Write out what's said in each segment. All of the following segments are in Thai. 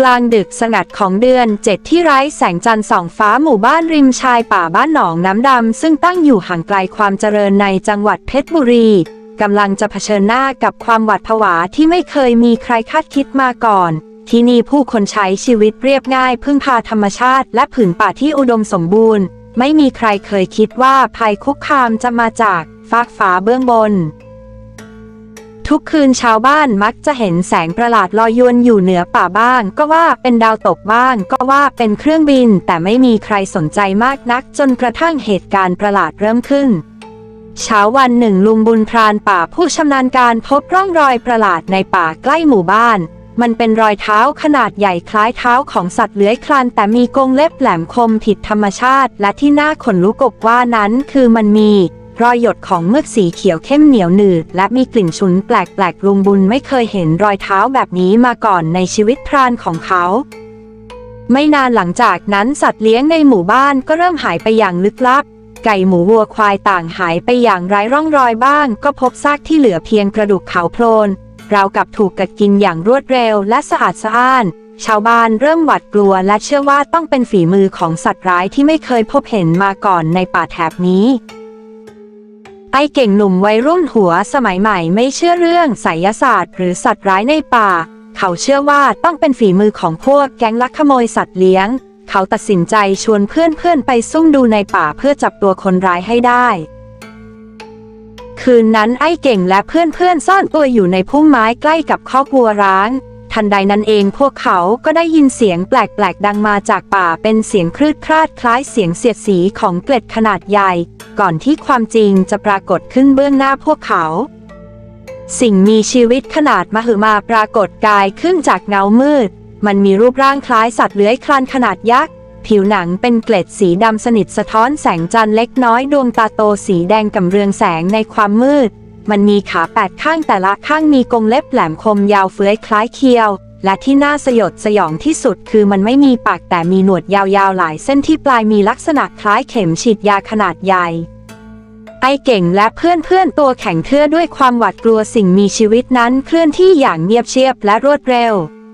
กลางดึกสงัดของเดือนเจ็ดที่ไร้แสงจันทร์ส่องฟ้าหมู่บ้านริมชายป่าบ้านหนองน้ำดำ ซึ่งตั้งอยู่ห่างไกลความเจริญในจังหวัดเพชรบุรีกำลังจะเผชิญหน้ากับความหวาดผวาที่ไม่เคยมีใครคาดคิดมาก่อน ที่นี่ผู้คนใช้ชีวิตเรียบง่าย พึ่งพาธรรมชาติและผืนป่าที่อุดมสมบูรณ์ ไม่มีใครเคยคิดว่าภัยคุกคามจะมาจากฟากฟ้าเบื้องบน ทุกคืนชาวบ้านมักจะเห็นแสงประหลาดลอยยวนอยู่เหนือป่าบ้าง ก็ว่าเป็นดาวตกบ้าง ก็ว่าเป็นเครื่องบิน แต่ไม่มีใครสนใจมากนัก จนกระทั่งเหตุการณ์ประหลาดเริ่มขึ้น เช้าวันหนึ่งลุงบุญพรานป่าผู้ชำนาญการพบร่องรอยประหลาดในป่าใกล้หมู่บ้าน มันเป็นรอยเท้าขนาดใหญ่คล้ายเท้าของสัตว์เลื้อยคลาน แต่มีกรงเล็บแหลมคมผิดธรรมชาติ และที่น่าขนลุกกว่านั้นคือมันมี รอยหยดของเมือกสีเขียวเข้มเหนียวหนืด และมีกลิ่นฉุนแปลกๆลุงบุญไม่เคยเห็นรอยเท้าแบบนี้มาก่อนในชีวิตพรานของเขา ไม่นานหลังจากนั้นสัตว์เลี้ยงในหมู่บ้านก็เริ่มหายไปอย่างลึกลับ ไก่หมูวัวควายต่างหายไปอย่างไร้ร่องรอยบ้าง ก็พบซากที่เหลือเพียงกระดูกเขาโพลนราวกับถูกกัดกินอย่างรวดเร็วและสะอาดสะอ้าน ชาวบ้านเริ่มหวาดกลัวและเชื่อว่าต้องเป็นฝีมือของสัตว์ร้ายที่ไม่เคยพบเห็นมาก่อนในป่าแถบนี้ ไอเก่งหนุ่มวัยรุ่นหัวสมัยใหม่ไม่เชื่อเรื่องไสยศาสตร์ หรือสัตว์ร้ายในป่า เขาเชื่อว่าต้องเป็นฝีมือของพวกแก๊งลักขโมยสัตว์เลี้ยง เขาตัดสินใจชวนเพื่อนๆไปซุ่มดูในป่าเพื่อจับตัวคนร้ายให้ได้ คืนนั้นไอ้เก่งและเพื่อนๆซ่อนตัวอยู่ในพุ่มไม้ใกล้กับคอกวัวร้าง ทันใดนั้นเองพวกเขาก็ได้ยินเสียงแปลกๆดังมาจากป่าเป็นเสียงคลืดคลาดคล้ายเสียงเสียดสีของเกล็ดขนาดใหญ่ ก่อนที่ความจริงจะปรากฏขึ้นเบื้องหน้าพวกเขา สิ่งมีชีวิตขนาดมหึมาปรากฏกายขึ้นจากเงามืด มันมีรูปร่างคล้ายสัตว์เลื้อยคลานขนาดยักษ์ผิวหนังเป็นเกล็ดสีดำสนิทสะท้อนแสงจันทร์เล็กน้อยดวงตาโตสีแดงกำเรืองแสงในความมืด มันมีขาแปดข้างแต่ละข้างมีกรงเล็บแหลมคมยาวเฟื้อยคล้ายเคียว และที่น่าสยดสยองที่สุดคือมันไม่มีปากแต่มีหนวดยาวๆหลายเส้นที่ปลายมีลักษณะคล้ายเข็มฉีดยาขนาดใหญ่ ไอเก่งและเพื่อนๆตัวแข็งเทื่อด้วยความหวาดกลัวสิ่งมีชีวิตนั้นเคลื่อนที่อย่างเงียบเชียบและรวดเร็ว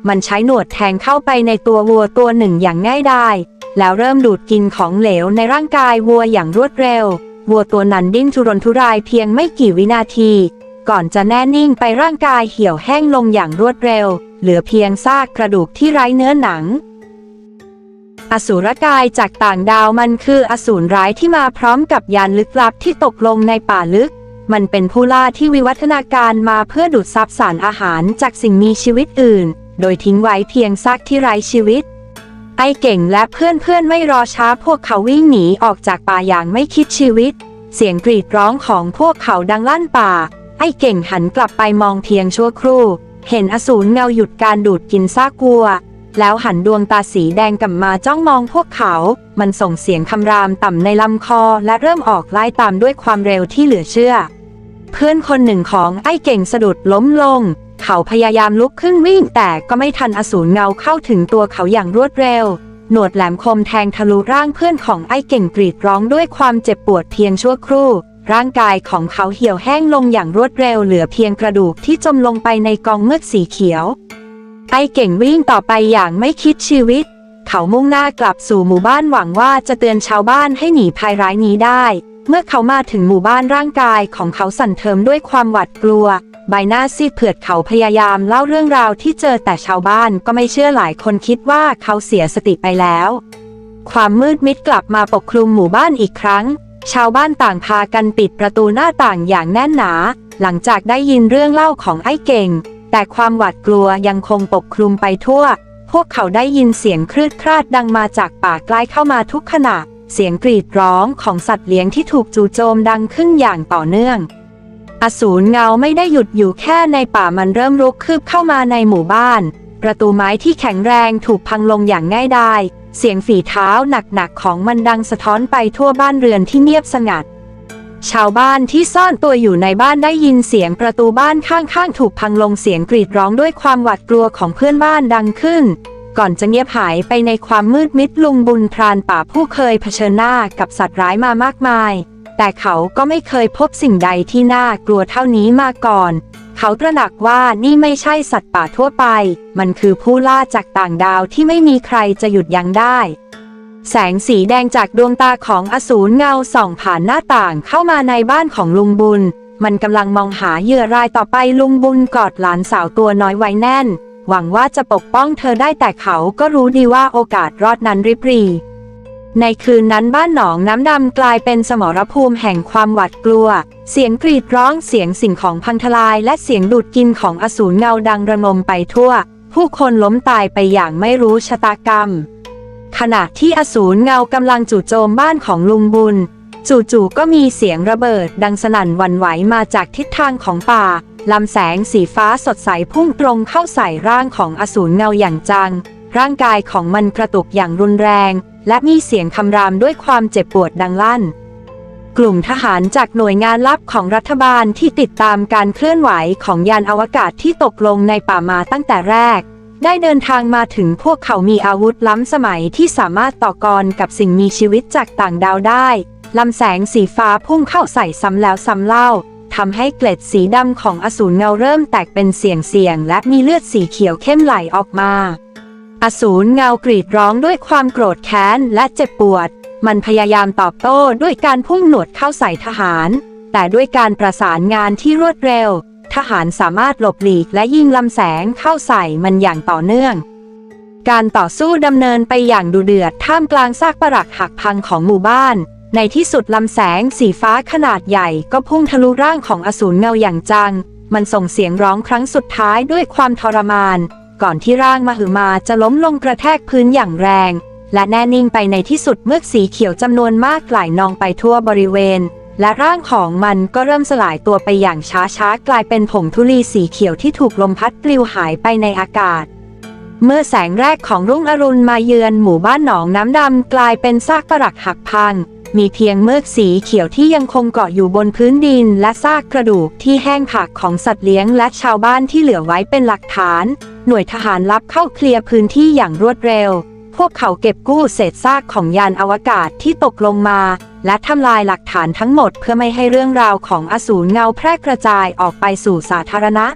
มันใช้หนวดแทงเข้าไปในตัววัวตัวหนึ่งอย่างง่ายดายแล้วเริ่มดูดกินของเหลวในร่างกายวัวอย่างรวดเร็ว วัวตัวนั้นดิ้นทุรนทุรายเพียงไม่กี่วินาที ก่อนจะแน่นิ่งไปร่างกายเหี่ยวแห้งลงอย่างรวดเร็ว เหลือเพียงซากกระดูกที่ไร้เนื้อหนัง อสูรกายจากต่างดาวมันคืออสูรร้ายที่มาพร้อมกับยานลึกลับที่ตกลงในป่าลึก มันเป็นผู้ล่าที่วิวัฒนาการมาเพื่อดูดซับสารอาหารจากสิ่งมีชีวิตอื่น โดยทิ้งไว้เพียงซากที่ไร้ชีวิต ไอเก่งและเพื่อนๆไม่รอช้าพวกเขาวิ่งหนีออกจากป่าอย่างไม่คิดชีวิต เสียงกรีดร้องของพวกเขาดังลั่นป่า ไอเก่งหันกลับไปมองเพียงชั่วครู่ เห็นอสูรเงาหยุดการดูดกินซากวัว แล้วหันดวงตาสีแดงกลับมาจ้องมองพวกเขา มันส่งเสียงคำรามต่ำในลำคอและเริ่มออกไล่ตามด้วยความเร็วที่เหลือเชื่อ เพื่อนคนหนึ่งของไอ้เก่งสะดุดล้มลง เขาพยายามลุกขึ้นวิ่ง แต่ก็ไม่ทันอสูรเงาเข้าถึงตัวเขาอย่างรวดเร็ว หนวดแหลมคมแทงทะลุร่างเพื่อนของไอ้เก่งกรีดร้องด้วยความเจ็บปวดเพียงชั่วครู่ ร่างกายของเขาเหี่ยวแห้งลงอย่างรวดเร็วเหลือเพียงกระดูกที่จมลงไปในกองเมือกสีเขียว ไอ้เก่งวิ่งต่อไปอย่างไม่คิดชีวิต เขามุ่งหน้ากลับสู่หมู่บ้านหวังว่าจะเตือนชาวบ้านให้หนีภัยร้ายนี้ได้ เมื่อเขามาถึงหมู่บ้านร่างกายของเขาสั่นเทิมด้วยความหวาดกลัว ใบหน้าซีดเผือดเขาพยายามเล่าเรื่องราวที่เจอแต่ชาวบ้านก็ไม่เชื่อหลายคนคิดว่าเขาเสียสติไปแล้ว ความมืดมิดกลับมาปกคลุมหมู่บ้านอีกครั้ง ชาวบ้านต่างพากันปิดประตูหน้าต่างอย่างแน่นหนา หลังจากได้ยินเรื่องเล่าของไอ้เก่ง แต่ความหวาดกลัวยังคงปกคลุมไปทั่ว พวกเขาได้ยินเสียงคลืดคลาดดังมาจากป่าใกล้เข้ามาทุกขณะ เสียงกรีดร้องของสัตว์เลี้ยงที่ถูกจู่โจมดังขึ้นอย่างต่อเนื่อง อสูรเงาไม่ได้หยุดอยู่แค่ในป่ามันเริ่มรุกคืบเข้ามาในหมู่บ้าน ประตูไม้ที่แข็งแรงถูกพังลงอย่างง่ายดายเสียงฝีเท้าหนักๆของมันดังสะท้อนไปทั่วบ้านเรือนที่เงียบสงัด ชาวบ้านที่ซ่อนตัวอยู่ในบ้านได้ยินเสียงประตูบ้านข้างๆ ถูกพังลงเสียงกรีดร้องด้วยความหวาดกลัวของเพื่อนบ้านดังขึ้น ก่อนจะเงียบหายไปในความมืดมิดลุงบุญพรานป่าผู้เคยเผชิญหน้ากับสัตว์ร้ายมามากมาย แต่เขาก็ไม่เคยพบสิ่งใดที่น่ากลัวเท่านี้มาก่อน เขาตระหนักว่านี่ไม่ใช่สัตว์ป่าทั่วไป มันคือผู้ล่าจากต่างดาวที่ไม่มีใครจะหยุดยั้งได้ แสงสีแดงจากดวงตาของอสูรเงาส่องผ่านหน้าต่างเข้ามาในบ้านของลุงบุญ มันกำลังมองหาเหยื่อรายต่อไปลุงบุญกอดหลานสาวตัวน้อยไว้แน่น หวังว่าจะปกป้องเธอได้แต่เขาก็รู้ดีว่าโอกาสรอดนั้นริบหรี ในคืนนั้นบ้านหนองน้ำดำกลายเป็นสมรภูมิแห่งความหวาดกลัว เสียงกรีดร้องเสียงสิ่งของพังทลาย และเสียงดูดกินของอสูรเงาดังระงมไปทั่ว ผู้คนล้มตายไปอย่างไม่รู้ชะตากรรม ขณะที่อสูรเงากำลังจู่โจมบ้านของลุงบุญ จู่ๆก็มีเสียงระเบิดดังสนั่นวันไหวมาจากทิศทางของป่าลำแสงสีฟ้าสดใสพุ่งตรงเข้าใส่ร่างของอสูรเงาอย่างจัง ร่างกายของมันกระตุกอย่างรุนแรง และมีเสียงคำรามด้วยความเจ็บปวดดังลั่น กลุ่มทหารจากหน่วยงานลับของรัฐบาลที่ติดตามการเคลื่อนไหวของยานอวกาศที่ตกลงในป่ามาตั้งแต่แรก ได้เดินทางมาถึงพวกเขามีอาวุธล้ำสมัยที่สามารถต่อกรกับสิ่งมีชีวิตจากต่างดาวได้ลำแสงสีฟ้าพุ่งเข้าใส่ซ้ำแล้วซ้ำเล่าทำให้เกล็ดสีดำของอสูรเงาเริ่มแตกเป็นเสียงเสียงและมีเลือดสีเขียวเข้มไหลออกมา อสูรเงากรีดร้องด้วยความโกรธแค้นและเจ็บปวด มันพยายามตอบโต้ด้วยการพุ่งหนวดเข้าใส่ทหาร แต่ด้วยการประสานงานที่รวดเร็ว ทหารสามารถหลบหลีกและยิงลำแสงเข้าใส่มันอย่างต่อเนื่อง การต่อสู้ดำเนินไปอย่างดุเดือดท่ามกลางซากปรักหักพังของหมู่บ้าน ในที่สุดลำแสงสีฟ้าขนาดใหญ่ก็พุ่งทะลุร่างของอสูรเงาอย่างจัง มันส่งเสียงร้องครั้งสุดท้ายด้วยความทรมาน ก่อนที่ร่างมหึมาจะล้มลงกระแทกพื้นอย่างแรง และแน่นิ่งไปในที่สุดเมือกสีเขียวจำนวนมากไหลนองไปทั่วบริเวณ และร่างของมันก็เริ่มสลายตัวไปอย่างช้าๆ กลายเป็นผงธุลีสีเขียวที่ถูกลมพัดปลิวหายไปในอากาศเมื่อแสงแรกของรุ่งอรุณมาเยือนหมู่บ้านหนองน้ำดำกลายเป็นซากปรักหักพัง มีเพียงเมือกสีเขียวที่ยังคงเกาะอยู่บนพื้นดิน และซากกระดูกที่แห้งผากของสัตว์เลี้ยงและชาวบ้านที่เหลือไว้เป็นหลักฐาน หน่วยทหารลับเข้าเคลียร์พื้นที่อย่างรวดเร็ว พวกเขาเก็บกู้เศษซากของยานอวกาศที่ตกลงมา และทำลายหลักฐานทั้งหมดเพื่อไม่ให้เรื่องราวของอสูรเงาแพร่กระจายออกไปสู่สาธารณะ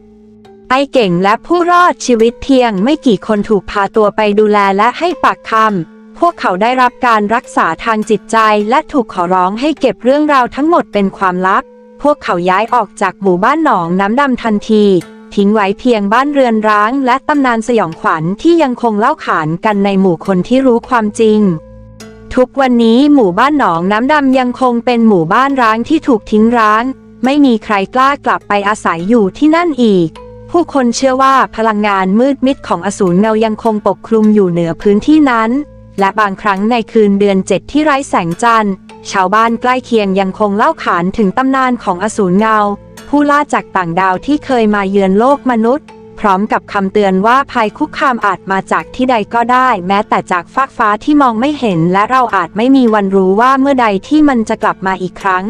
ไอเก่งและผู้รอดชีวิตเพียงไม่กี่คนถูกพาตัวไปดูแลและให้ปากคำ พวกเขาได้รับการรักษาทางจิตใจและถูกขอร้องให้เก็บเรื่องราวทั้งหมดเป็นความลับ พวกเขาย้ายออกจากหมู่บ้านหนองน้ำดำทันที ทิ้งไว้เพียงบ้านเรือนร้าง และตำนานสยองขวัญที่ยังคงเล่าขานกันในหมู่คนที่รู้ความจริง ทุกวันนี้หมู่บ้านหนองน้ำดำยังคงเป็นหมู่บ้านร้างที่ถูกทิ้งร้าง ไม่มีใครกล้ากลับไปอาศัยอยู่ที่นั่นอีกผู้คนเชื่อว่าพลังงานมืดมิดของอสูรเงายังคงปกคลุมอยู่เหนือพื้นที่นั้น และบางครั้งในคืนเดือนเจ็ดที่ไร้แสงจันทร์ ชาวบ้านใกล้เคียงยังคงเล่าขานถึงตำนานของอสูรเงา ผู้ล่าจากต่างดาวที่เคยมาเยือนโลกมนุษย์ พร้อมกับคำเตือนว่าภัยคุกคามอาจมาจากที่ใดก็ได้ แม้แต่จากฟากฟ้าที่มองไม่เห็น และเราอาจไม่มีวันรู้ว่าเมื่อใดที่มันจะกลับมาอีกครั้ง